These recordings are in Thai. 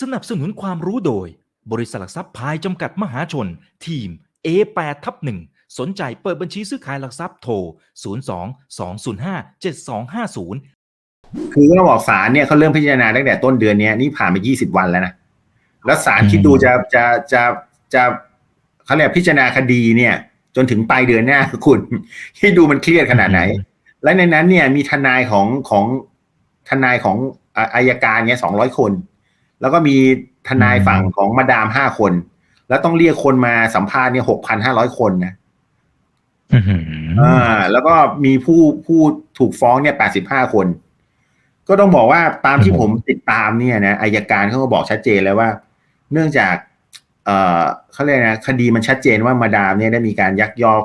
สนับสนุนความรู้โดย บริษัทหลักทรัพย์พายจำกัดมหาชน ทีม A8 ทับ1สนใจเปิดบัญชีซื้อขายหลักทรัพย์โทร 02 205 7250คือก็บอกศาลเนี่ยเขาเริ่มพิจารณาตั้งแต่ต้นเดือนเนี้ยนี่ผ่านไปยี่สิบวันแล้วนะแล้วศาลอืมคิดดูจะจะจะจะเขาเรียกพิจารณาคดีเนี่ย จนถึงปลายเดือนหน้าคุณที่ดูมันเครียดขนาดไหน และในนั้นเนี่ยมีทนายของของทนายของอ่าอายการเนี่ยสองร้อยคน แล้วก็มีทนายฝั่งของมาดามห้าคน แล้วต้องเรียกคนมาสัมภาษณ์เนี่ยหกพันห้าร้อยคนนะอื้อหืออ่าแล้วก็มีผู้ผู้ถูกฟ้องเนี่ยแปดสิบห้าคน ก็ต้องบอกว่าตามที่ผมติดตามเนี่ยนะอายการเขาก็บอกชัดเจนแล้วว่า เนื่องจาก เอ่อเขาเรียกนะคดีมันชัดเจนว่ามาดามเนี่ยได้มีการยักยอก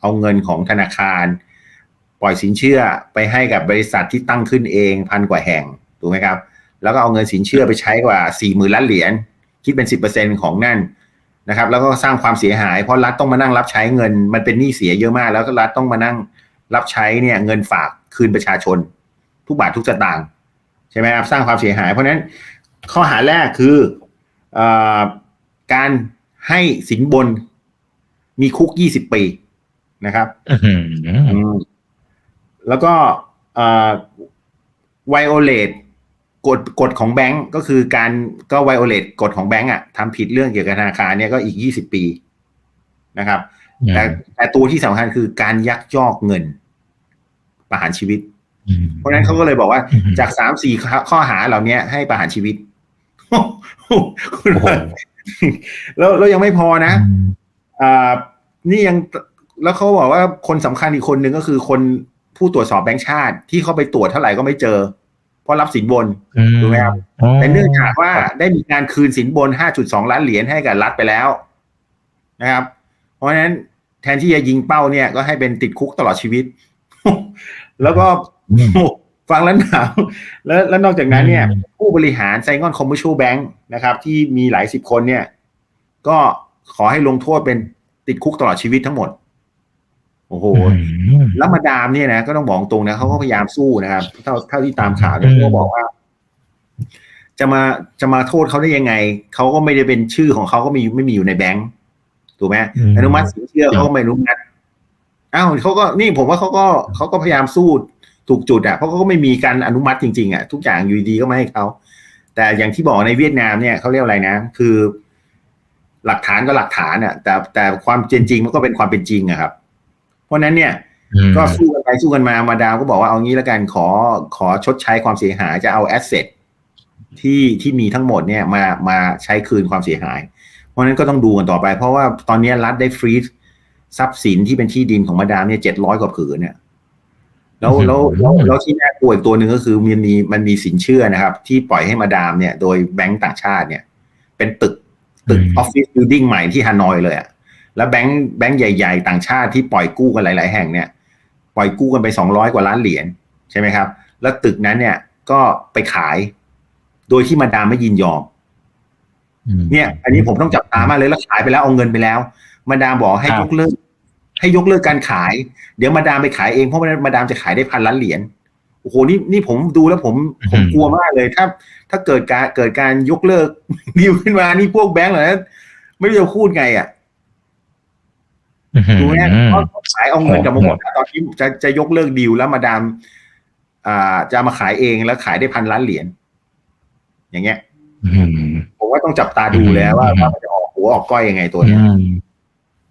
เอาเงินของธนาคาร ปล่อยสินเชื่อไปให้กับบริษัทที่ตั้งขึ้นเองพันกว่าแห่งถูกไหมครับ แล้วก็เอาเงินสินเชื่อไปใช้กว่าสี่หมื่นล้านเหรียญคิดเป็นสิบเปอร์เซ็นของนั่นนะครับ แล้วก็สร้างความเสียหายเพราะรัฐต้องมานั่งรับใช้เงิน มันเป็นหนี้เสียเยอะมาก แล้วก็รัฐต้องมานั่งรับใช้เนี่ยเงินฝากคืนประชาชน ทุกบาททุกสตางค์ใช่ไหมครับสร้างความเสียหาย เพราะฉะนั้นข้อหาแรกคือเออการให้สินบนมีคุกยี่สิบปีนะครับอื้อหืออืมแล้วก็ไวโอเลต กฎกฎของแบงก์ก็คือการก็ไวโอเลตกฎของแบงก์อะทำผิดเรื่องเกี่ยวกับธนาคารเนี่ยก็อีกยี่สิบปีนะครับ แต่แต่ตัวที่สำคัญคือการยักยอกเงินประหารชีวิต เพราะฉะนั้นเขาก็เลยบอกว่าอืมจากสามสี่ข้อหาเหล่านี้ให้ประหารชีวิตคุณโอ้โหแล้วแล้วยังไม่พอนะอ่านี่ยังแล้วเขาบอกว่าคนสำคัญอีกคนหนึ่งก็คือคนผู้ตรวจสอบแบงค์ชาติ ที่เขาไปตรวจเท่าไหร่ก็ไม่เจอ เพราะรับสินบนถูกไหมครับแต่เนื่องจากว่าได้มีการคืนสินบน 5.2 ล้านเหรียญให้กับรัฐไปแล้วนะครับ เพราะฉะนั้นแทนที่จะยิงเป้าเนี่ยก็ให้เป็นติดคุกตลอดชีวิต แล้วก็อืมฟังแล้วหนาวแล้วแล้วนอกจากนั้นเนี่ยอืมผู้บริหารไซงอนคอมเมอร์ช l ลแบงค์นะครับ ที่มีหลายสิบคนเนี่ย ก็ขอให้ลงโทษเป็นติดคุกตลอดชีวิตทั้งหมด โอ้โหแล้วมาดามเนี่ยนะก็ต้องบอกตรงนะเขาก็พยายามสู้นะครับเท่าเท่าที่ตามข่าวเนี่ยอืมเขาก็บอกว่า จะมาจะมาโทษเขาได้ยังไงเขาก็ไม่ได้เป็นชื่อของเขาก็มีไม่มีอยู่ในแบงก์ถูกไหมอนุมัติสินเชื่อเขาก็ไม่อนุมัติอ้าวเขาก็นี่ผมว่าเขาก็เขาก็พยายามสู้ถูกจุดอะเพราะเขาก็ไม่มีการอนุมัติจริงๆอะทุกอย่างอยู่ดีๆก็ไม่ให้เขาแต่อย่างที่บอกในเวียดนามเนี่ยเขาเรียกอะไรนะ คือ หลักฐานก็หลักฐานอะ แต่แต่ความจริงมันก็เป็นความเป็นจริงอะครับ เพราะฉะนั้นเนี่ยก็สู้กันไปสู้กันมามาดามก็บอกว่าเอางี้แล้วกันขอขอชดใช้ความเสียหายจะเอาแอสเซทที่ที่มีทั้งหมดเนี่ยมามาใช้คืนความเสียหาย เพราะฉะนั้นก็ต้องดูกันต่อไป เพราะว่าตอนนี้รัฐได้ฟรีซทรัพย์สินที่เป็นที่ดินของมาดามเนี่ยเจ็ดร้อยกว่าผืนเนี่ยแล้วแล้วแล้วแล้วที่น่ากลัวอีกตัวหนึ่งก็คือมันมีมันมีสินเชื่อนะครับ ที่ปล่อยให้มาดามเนี่ยโดยแบงก์ต่างชาติเนี่ย เป็นตึกตึกอืมออฟฟิศบิลดิ่งใหม่ที่ฮานอยเลยอะ แล้วแบงก์แบงก์ใหญ่ ๆ ต่างชาติที่ปล่อยกู้กันหลาย ๆ แห่งเนี่ย ปล่อยกู้กันไปสองร้อยกว่าล้านเหรียญใช่ไหมครับ แล้วตึกนั้นเนี่ยก็ไปขาย โดยที่มาดามไม่ยินยอมเนี่ย อันนี้ผมต้องจับตามากเลยแล้วขายไปแล้วเอาเงินไปแล้ว มาดามบอกให้ครับยกเลิก ให้ยกเลิกการขาย เดี๋ยวมาดามไปขายเองเพราะว่ามาดามจะขายได้พันล้านเหรียญโอ้โหนี่นี่ผมดูแล้วผมผมกลัวมากเลยถ้า ถ้าเกิดการเกิดการยกเลิกดีลขึ้นมานี่พวกแบงก์เหรอนะไม่รู้จะพูดไงอะ ถูกไหมเพราะขายเอาเงินจากมาหมดตอนนี้จะจะยกเลิกดีลแล้วมาดาม อ่า จะมาขายเองแล้วขายได้พันล้านเหรียญอย่างเงี้ยอืมผมว่าต้องจับตาดูแล้วว่าอืมว่ามันจะออกหัวออกก้อยยังไงตัวเนี้ยอืม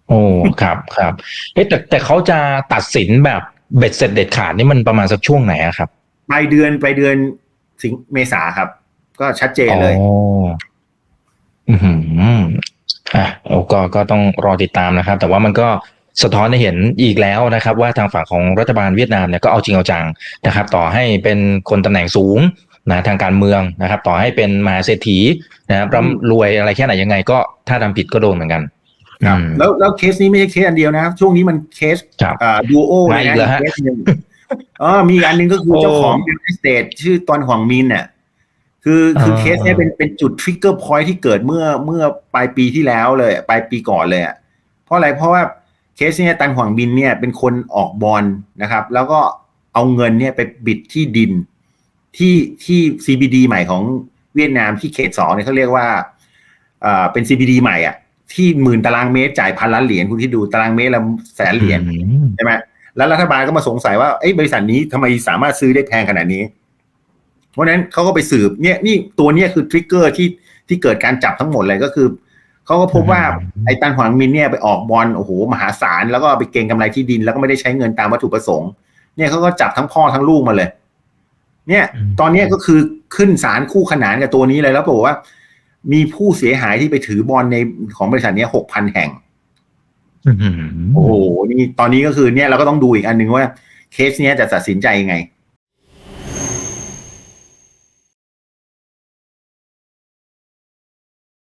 โอ้ครับครับเอ๊ะแต่แต่เขาจะตัดสินแบบเบ็ดเสร็จเด็ดขาดนี่มันประมาณสักช่วงไหนอะครับปลายเดือนปลายเดือนสิงเมษาครับ ก็ชัดเจนเลย อ๋ออือหืออะเราก็ก็ต้องรอติดตามนะครับ แต่ว่ามันก็สะท้อนให้เห็นอีกแล้วนะครับ ว่าทางฝั่งของรัฐบาลเวียดนามเนี่ยก็เอาจริงเอาจังนะครับ ต่อให้เป็นคนตำแหน่งสูงนะทางการเมืองนะครับ ต่อให้เป็นมหาเศรษฐีนะครับร่ำรวยอะไรแค่ไหนยังไง ก็ถ้าทำผิดก็โดนเหมือนกันครับอืมแล้วแล้วเคสนี้ไม่ใช่เคสอันเดียวนะช่วงนี้มันเคสครับอ่าดูโอเลมายอีนะกแล้วฮะเคสหนึ่งอ๋อมีอันหนึ่งก็คือโอ้เจ้าของเ e สเตทชื่อตอนหวังมินเนี่ย คือคืออ่าเคสเนี้ยเป็นเป็นจุดทริกเกอร์พอยที่เกิดเมื่อเมื่อปลายปีที่แล้วเลยปลายปีก่อนเลยอะเพราะอะไรเพราะว่าเคสเนี้ยตันหวังบินเนี่ยเป็นคนออกบอลนะครับ แล้วก็เอาเงินเนี่ยไปบิดที่ดินที่ที่ CBD ใหม่ของเวียดนามที่เขตสองเนี่ยเขาเรียกว่าเอ่อเป็น CBD ใหม่อะที่หมื่นตารางเมตรจ่ายพันล้านเหรียญคุณที่ดูตารางเมตรละแสนเหรียญอืมใช่ไหมแล้วรัฐบาลก็มาสงสัยว่าเอ้ยบริษัทนี้ทำไมสามารถซื้อได้แพงขนาดนี้ เพราะฉะนั้นเขาก็ไปสืบเนี่ยนี่ตัวเนี้ยคือทริกเกอร์ที่ที่เกิดการจับทั้งหมดเลยก็คือเขาก็พบว่าไอ้ตันหวังมินเนี่ยไปออกบอลโอ้โหมหาศาลแล้วก็ไปเก็งกำไรที่ดิน แล้วก็ไม่ได้ใช้เงินตามวัตถุประสงค์ เนี่ยเขาก็จับทั้งพ่อทั้งลูกมาเลย เนี่ย ตอนเนี้ยก็คือขึ้นศาลคู่ขนานกับตัวนี้เลยแล้วบอกว่า มีผู้เสียหายที่ไปถือบอลในของบริษัทเนี้หกพันแห่งอืมโอ้โหนี่ตอนนี้ก็คือเนี่ยเราก็ต้องดูอีกอันหนึ่งว่า เคสเนี้ยจะตัดสินใจยังไง